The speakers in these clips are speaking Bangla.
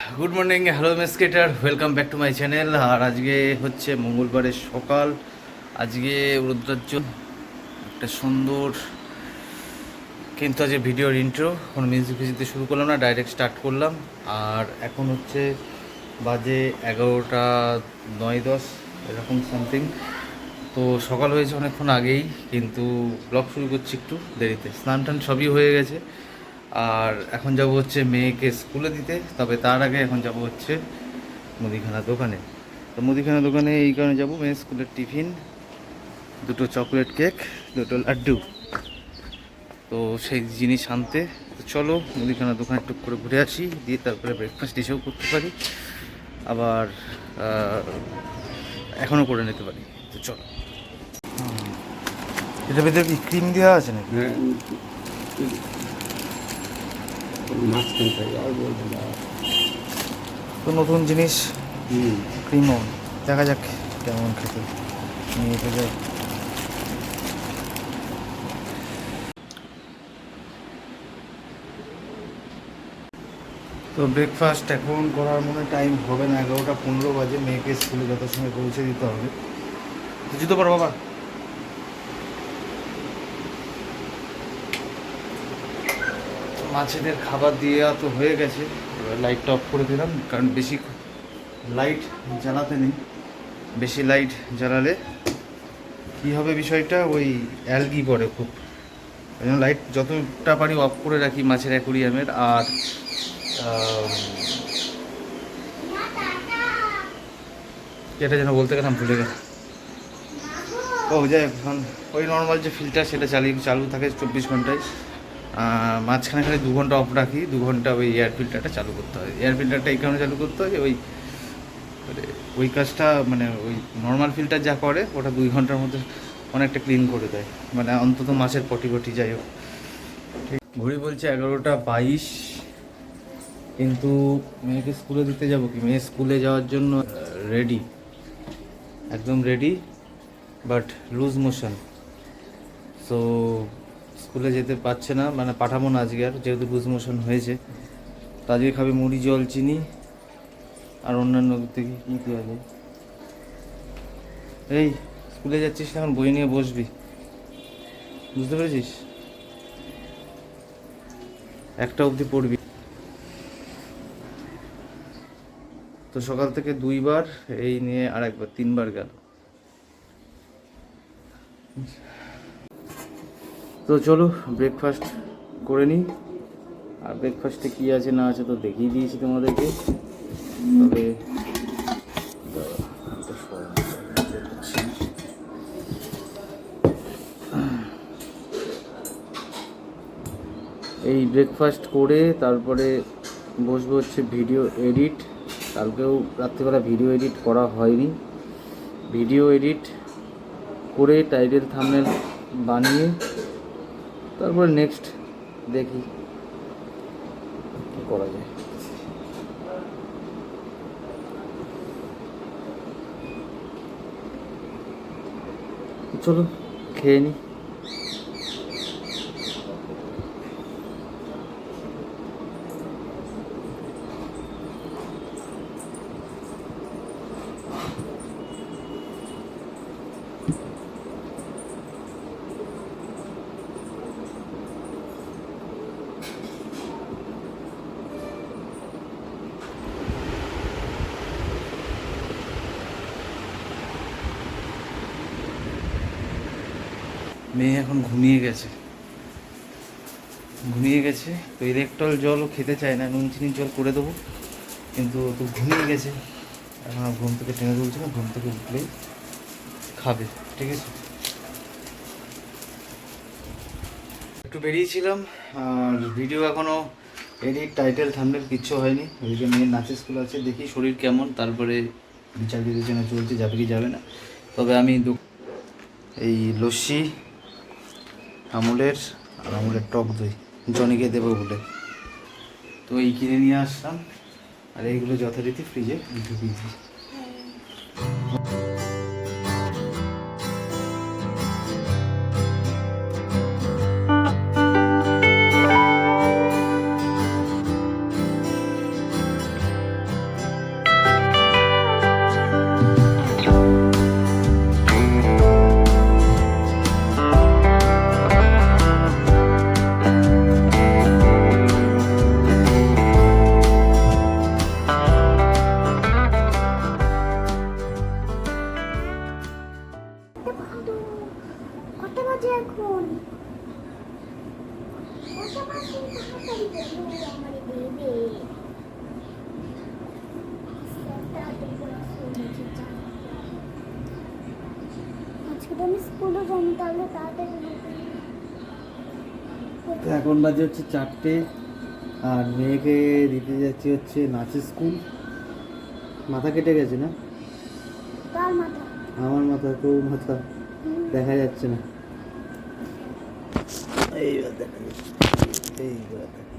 Good morning hello মেসকেটার welcome back to my channel আর আজকে হচ্ছে মঙ্গলবারের সকাল। আজকে রুদ্রাজ্য একটা সুন্দর। কিন্তু আজকে ভিডিওর ইন্ট্রো কোনো মিউজিক ফিউজিক শুরু করলাম না ডাইরেক্ট স্টার্ট করলাম। আর এখন হচ্ছে বাজে এগারোটা নয় দশ, এরকম সামথিং তো সকাল হয়েছে অনেকক্ষণ আগেই, কিন্তু ব্লগ শুরু করছি একটু দেরিতে। স্নান টান সবই হয়ে গেছে। আর এখন যাব হচ্ছে মেয়েকে স্কুলে দিতে তবে তার আগে এখন যাব হচ্ছে মুদিখানা দোকানে। তো মুদিখানা দোকানে এই কারণে যাব মেয়ের স্কুলের টিফিন দুটো চকলেট কেক দুটো লাড্ডু। তো সেই জিনিস আনতে তো চলো মুদিখানা দোকান একটু করে ঘুরে আসি দিয়ে তারপরে ব্রেকফাস্ট এসেও করতে পারি। আবার এখনও করে নিতে পারি তো চলো। এটা ভিতরে কি ক্রিম দেওয়া আছে নাকি? তো নতুন জিনিস? হুম। ক্রিমও দেখা যাক কেমন খেতে। নিয়ে যাই। তো ব্রেকফাস্ট এখন করার মনে টাইম হবে না। এগারোটা পনেরো বাজে। মেয়েকে স্কুলে যত সময় পৌঁছে দিতে হবে। তো জুতো পর বাবা। মাছেদের খাবার দিয়ে তো হয়ে গেছে। লাইটটা অফ করে দিলাম, কারণ বেশি লাইট জ্বালাতে নেই। বেশি লাইট জ্বালালে কী হবে বিষয়টা? ওই অ্যালগি পড়ে খুব। ওই জন্য লাইট যতটা পারি অফ করে রাখি মাছের অ্যাকুরিয়ামের আর এটা যেন বলতে গেলাম ভুলে গেলাম। ও, যাই এখন ওই নর্মাল যে ফিল্টার সেটা চালিয়ে, চালু থাকে চব্বিশ ঘন্টায়। মাঝখানে খালি দু ঘণ্টা অফ রাখি, দু ঘণ্টা ওই এয়ার ফিল্টারটা চালু করতে হয়। এয়ার ফিল্টারটা এই কারণে চালু করতে হয় ওই মানে ওই কাজটা মানে ওই নর্মাল ফিল্টার যা করে, ওটা দুই ঘণ্টার মধ্যে অনেকটা ক্লিন করে দেয়। মানে অন্তত মাছের পটি পটি যাই হোক। ঠিক ঘড়ি বলছে এগারোটা বাইশ, কিন্তু মেয়েকে স্কুলে দিতে যাব কি? মেয়ে স্কুলে যাওয়ার জন্য রেডি একদম ready but loose motion so স্কুলে যেতে পারছে না মানে পাঠাবো না আজকে আর, যেহেতু লুজ মোশন হয়েছে। তো আজকে খাবে মুড়ি, জল, চিনি, আর অন্যান্য থেকে কী দেওয়া যায়। এই, স্কুলে যাচ্ছিস এখন, বই নিয়ে বসবি। বুঝতে পেরেছিস? একটা অবধি পড়বি। তো সকাল থেকে দুইবার, এই নিয়ে আর একবার তিনবার গেল। তো চলো ব্রেকফাস্ট করে নিই। আর ব্রেকফাস্টে কী আছে না আছে তো দেখিয়ে দিয়েছি তোমাদেরকে। তবে। এই ব্রেকফাস্ট করে তারপরে বসবো হচ্ছে ভিডিও এডিট কালকেও রাত্রিবেলা ভিডিও এডিট করা হয়নি। ভিডিও এডিট করে টাইটেল থামনেল বানিয়ে তারপরে নেক্সট দেখি করা যায়। চলো খেয়ে নি মেয়ে এখন ঘুমিয়ে গেছে। ঘুমিয়ে গেছে। তো ইলেকট্রল জলও খেতে চায় না, নুন, চিনির জল করে দেবো। কিন্তু তো ঘুমিয়ে গেছে। এখন ঘুম থেকে টেনে তুলছে না, ঘুম থেকে উঠলেই খাবে, ঠিক আছে? একটু বেরিয়েছিলাম, আর ভিডিও এখনও এডিট টাইটেল থাম্বনেল কিচ্ছু হয়নি। ওইদিকে মেয়ের নাচের স্কুল আছে, দেখি শরীর কেমন, তারপরে বিচার বিবেচনা চলছে, যাবে কি যাবে না। তবে আমি এই লস্যি আমুলের আর আমুলের টক দই। জনিকে দেবো বলে। তো এই কিনে নিয়ে আসলাম। আর এইগুলো যথারীতি ফ্রিজে ঢুকিয়ে দিই। বাজে হচ্ছে চারটে আর মেয়েকে দিতে যাচ্ছি হচ্ছে নাচের স্কুল মাথা কেটে গেছে না? আমার মাথা তো মাথা। দেখা যাচ্ছে না। এইবার দেখা যাচ্ছে। এইবার দেখা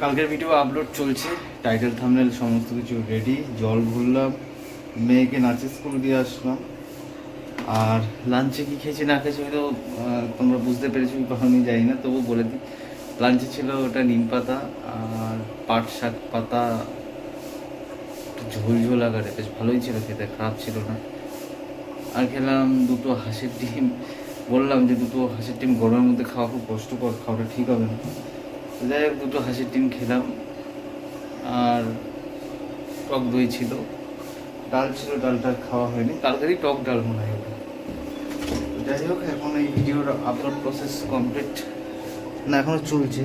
কালকের ভিডিও আপলোড চলছে। টাইটেল থামনেল সমস্ত কিছু রেডি জল ভরলাম মেয়েকে নাচের স্কুল দিয়ে আসলাম। আর লাঞ্চে কি খেয়েছি, না খেয়েছি হয়তো তোমরা বুঝতে পেরেছি কখনই যাই না তবু বলে দিই। লাঞ্চে ছিল ওটা নিম পাতা আর পাট শাক পাতা। ঝোল ঝোল আকারে, বেশ ভালোই ছিল খেতে, খারাপ ছিল না। আর খেলাম দুটো হাঁসের ডিম। বললাম যে দুটো হাঁসের ডিম গরমের মধ্যে খাওয়া খুব কষ্টকর, খাওয়াটা ঠিক হবে না। যাই হোক, দুটো হাসির ডিম খেলাম। আর টক দই ছিল। ডাল ছিল ডালটা খাওয়া হয়নি। কালকেরই টক ডাল মনে হয় যাই হোক, এখন এই ভিডিওর আপলোড প্রসেস কমপ্লিট না এখনও চলছে।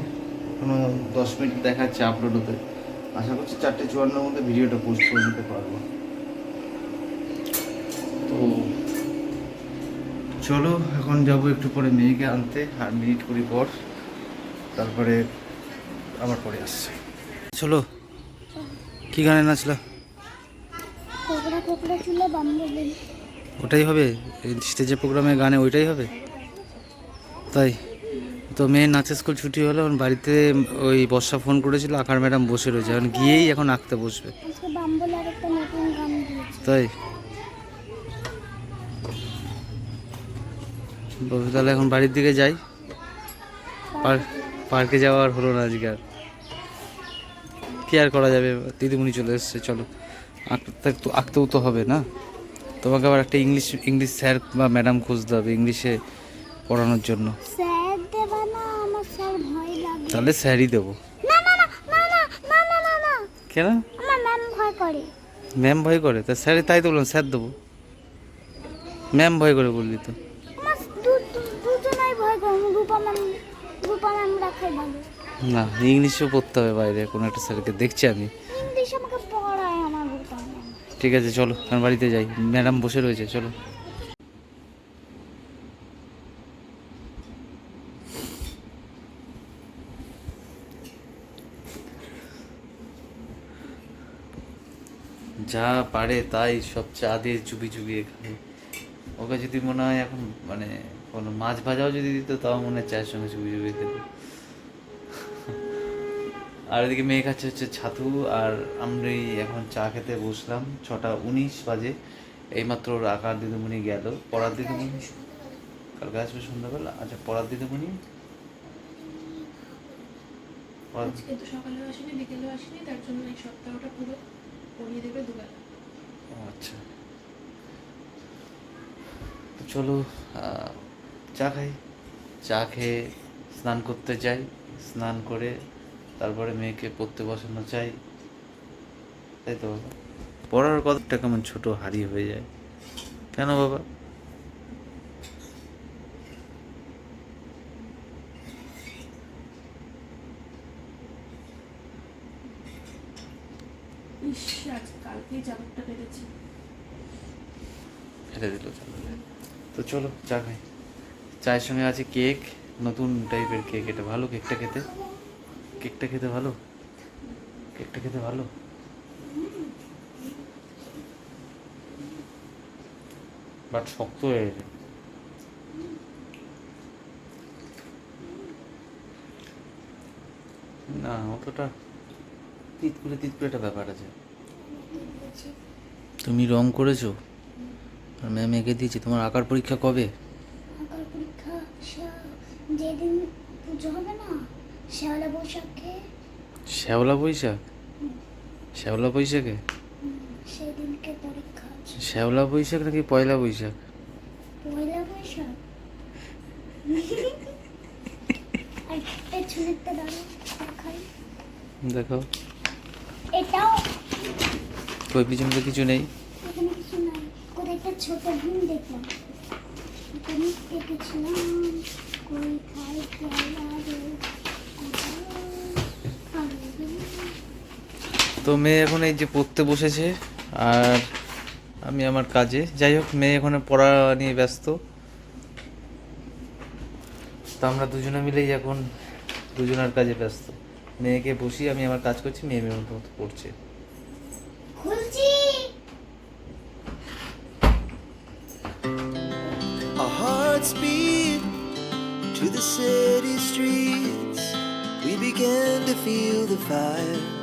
এখনও দশ মিনিট দেখাচ্ছে আপলোড হতে। আশা করছি চারটে চুয়ান্নর মধ্যে ভিডিওটা পোস্ট করে দিতে পারব। তো চলো, এখন যাব একটু পরে মেয়েকে আনতে। আর মিনিট কুড়ি পর। তারপরে আবার পরে আসছে। চলো কি গানে নাচলা? ওটাই হবে স্টেজে প্রোগ্রামে গানে ওইটাই হবে? তাই তো মেয়ের নাচের স্কুল ছুটি হলো এখন বাড়িতে ওই বর্ষা ফোন করেছিল আকার ম্যাডাম বসে রয়েছে এখন গিয়েই এখন আঁকতে বসবে। আজকে বাম্বল আর একটা নতুন গান দিয়েছে। তাই। তাহলে এখন বাড়ির দিকে যাই? পার্ক পার্কে যাওয়ার হলো না আজকে আর। কি আর করা যাবে? দিদিমণি চলে এসছে চলো। আঁকতে তো আঁকতেও তো হবে না? তোমাকে আবার একটা ইংলিশ ইংলিশ স্যার বা ম্যাডাম খুঁজতে হবে ইংলিশে পড়ানোর জন্য। তাহলে স্যারই দেবো। কেন? ম্যাম ভয় করে। তা স্যারে তাই তো বললাম স্যার দেবো। ম্যাম ভয় করে বললি তো। রূপা ম্যাম রাখাই ভালো। না ইংলিশেও পড়তে হবে বাইরে কোনো একটা স্যারকে দেখছি আমি। ঠিক আছে চলো আমি বাড়িতে যাই। ম্যাডাম বসে রয়েছে চলো। যা পারে তাই সব চা দিয়ে চুপি চুপিয়ে খায় ওকে যদি মনে হয় এখন মানে কোনো মাছ ভাজাও যদি দিত তাও মনে হয় চায়ের সঙ্গে চুপি চুপি খেতে। আর এদিকে মেয়ে খাচ্ছে হচ্ছে ছাতু আর আমি এখন চা খেতে বসলাম। ছটা উনিশ বাজে। এইমাত্র ওর আকার দিদিমণি গেল। পড়ার দিদিমণি? কালকে আসবে সন্ধ্যাবেলা? আচ্ছা পড়ার দিদিমণি? পড়ার- আজকে তো সকালেও আসেনি বিকেলেও আসেনি তার জন্য এই সপ্তাহটা পুরো পড়িয়ে দেবে দুবেলা। ও আচ্ছা। তো চলো চা খাই। চা খেয়ে স্নান করতে যাই। স্নান করে তারপরে মেয়েকে পড়তে বসানো চাই। তাই তো বাবা? পড়ার কথাটা কেমন ছোট হারি হয়ে যায়। কেন বাবা? ফেলে দিল তো চলো চা খাই। চায়ের সঙ্গে আছে কেক নতুন টাইপের কেক এটা ভালো কেকটা খেতে। কেকটা খেতে ভালো? কেকটা খেতে ভালো? বাট শক্ত হয়ে গেছে। না, অতটা তিতকুলে তিতকুলে একটা ব্যাপার আছে। তুমি রং করেছ? আর ম্যাম এঁকে দিয়েছি। তোমার আঁকার পরীক্ষা কবে? আঁকার পরীক্ষা যেদিন পুজো হবে না? শ্যাওলা বৈশাখে শ্যাওলা বৈশাখ? শ্যাওলা বৈশাখে? সেদিনকে পরীক্ষা আছে। শ্যাওলা বৈশাখ নাকি পয়লা বৈশাখ? পয়লা বৈশাখ? আর পেছনেরটা দাঁড়ো দেখাই। দেখো এটাও? কই পিছনে কিছু নেই। এখানে কিছু নাই। কোথায় একটা ছোট ভীম দেখলাম। এখানে দেখেছিলাম কই খাই খেলা রে তো মেয়ে এখন এই যে পড়তে বসেছে আর আমি আমার কাজে। যাই হোক মেয়ে এখন পড়া নিয়ে ব্যস্ত। তো আমরা দুজনে মিলেই এখন দুজনের কাজে ব্যস্ত। মেয়েকে বসিয়ে আমি আমার কাজ করছি মেয়ে মেয়ের মতো পড়ছে। to the city streets. We began to feel the fire.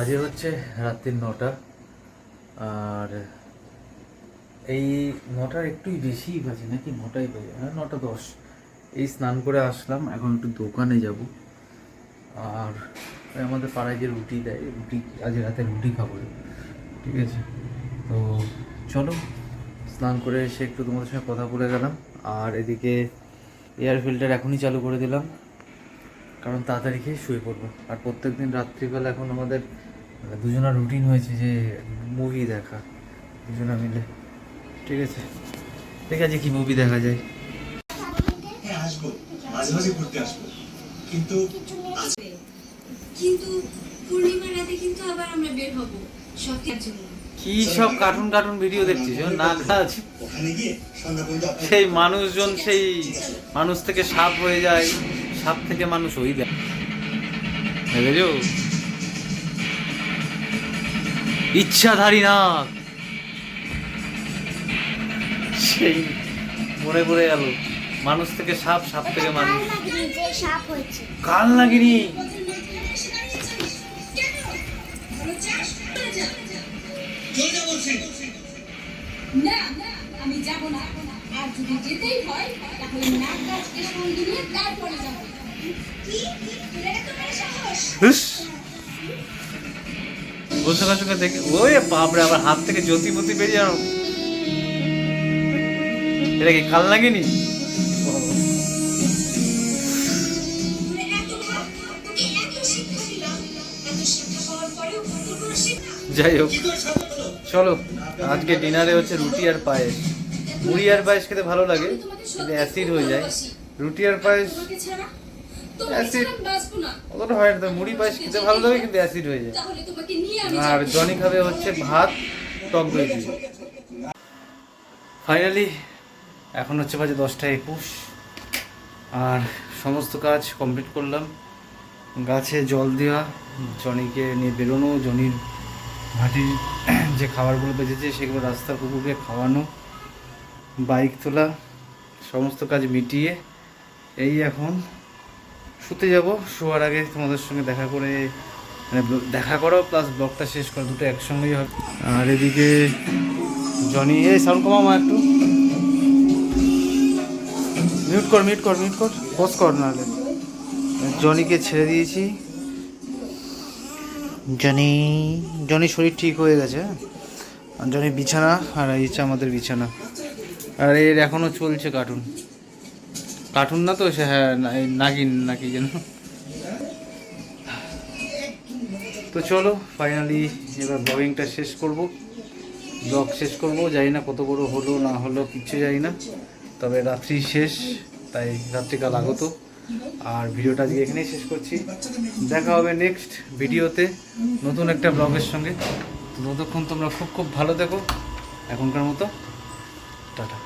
বাজে হচ্ছে রাত্রির নটা। আর এই নটার একটুই বেশিই বাজে নাকি? নটাই বাজে। হ্যাঁ নটা দশ। এই স্নান করে আসলাম, এখন একটু দোকানে যাব। আর আমাদের পাড়ায় যে রুটি দেয়, রুটি আজ রাতে রুটি খাব। ঠিক আছে? তো চলো, স্নান করে এসে একটু তোমাদের সঙ্গে কথা বলে গেলাম। আর এদিকে এয়ার ফিল্টার এখনই চালু করে দিলাম। কারণ তাড়াতাড়ি খেয়ে শুয়ে পড়ব। আর প্রত্যেক দিন রাত্রিবেলা এখন আমাদের মানে দুজনের রুটিন হয়েছে যে মুভি দেখা। দুজনা মিলে। ঠিক আছে? ঠিক আছে কি মুভি দেখা যায়? হ্যাঁ আসব। মাঝে মাঝে ঘুরতে আসব। কিন্তু কিন্তু পূর্ণিমার রাতে কিন্তু আবার আমরা বের হব। সব কিছুর কি সব কার্টুন কার্টুন ভিডিও দেখছিস? না কাজ সেই মানুষজন সেই মানুষ থেকে সাপ হয়ে যায়। সাপ থেকে মানুষ হয়ে যায় দেখেছ ইচ্ছাধারী না সেই মনে পড়ে গেল মানুষ থেকে সাপ সাপ থেকে মানুষ। কাল লাগেনি না আমি যাব না। আর যদি যেতেই হয় তাহলে নাক গাছকে সঙ্গে নিয়ে তারপরে যাব। কি? তোর এত বড় সাহস। সঙ্গে সঙ্গে দেখে ওই বাপরে, আবার হাত থেকে জ্যোতি মতি বেরিয়ে আনো এটা কি কাল লাগেনি যাই হোক, চলো, আজকে ডিনারে হচ্ছে রুটি আর পায়েস। মুড়ি আর পায়েস খেতে ভালো লাগে, কিন্তু অ্যাসিড হয়ে যায়। রুটি আর পায়েস অ্যাসিড অতটা হয় না মুড়ি পায়েস খেতে ভালো লাগে কিন্তু অ্যাসিড হয়ে যায়। আর জনি খাবে হচ্ছে ভাত টক দই দিয়ে। ফাইনালি এখন হচ্ছে বাজে দশটা একুশ। আর সমস্ত কাজ কমপ্লিট করলাম। গাছে জল দেওয়া জনিকে নিয়ে বেরোনো জনির ভাটির যে খাবারগুলো বেঁচেছে সেগুলো রাস্তার কুকুরকে খাওয়ানো বাইক তোলা সমস্ত কাজ মিটিয়ে এই এখন শুতে যাব, শোয়ার আগে তোমাদের সঙ্গে দেখা করে মানে দেখা করো প্লাস ব্লগটা শেষ করো দুটো একসঙ্গেই হবে। আর এদিকে জনি, এই সাউন্ড কমামা একটু। মিউট কর মিউট কর মিউট কর। পজ কর নাহলে। জনিকে ছেড়ে দিয়েছি। জনি জনি শরীর ঠিক হয়ে গেছে। জনি বিছানা, আর এই আমাদের বিছানা। আর এর এখনও চলছে কার্টুন কার্টুন না তো, সে হ্যাঁ নাগিন নাকি যেন। তো চলো ফাইনালি এবার ব্লগিংটা শেষ করব। ব্লগ শেষ করব, জানি না কত বড় হলো, না হলো, কিচ্ছু জানি না। তবে রাত্রি শেষ, তাই রাত্রিকাল আগত। আর ভিডিওটা আজকে এখানেই শেষ করছি। দেখা হবে নেক্সট ভিডিওতে নতুন একটা ব্লগের সঙ্গে। ততক্ষণ তোমরা খুব খুব ভালো দেখো এখনকার মতো, টাটা।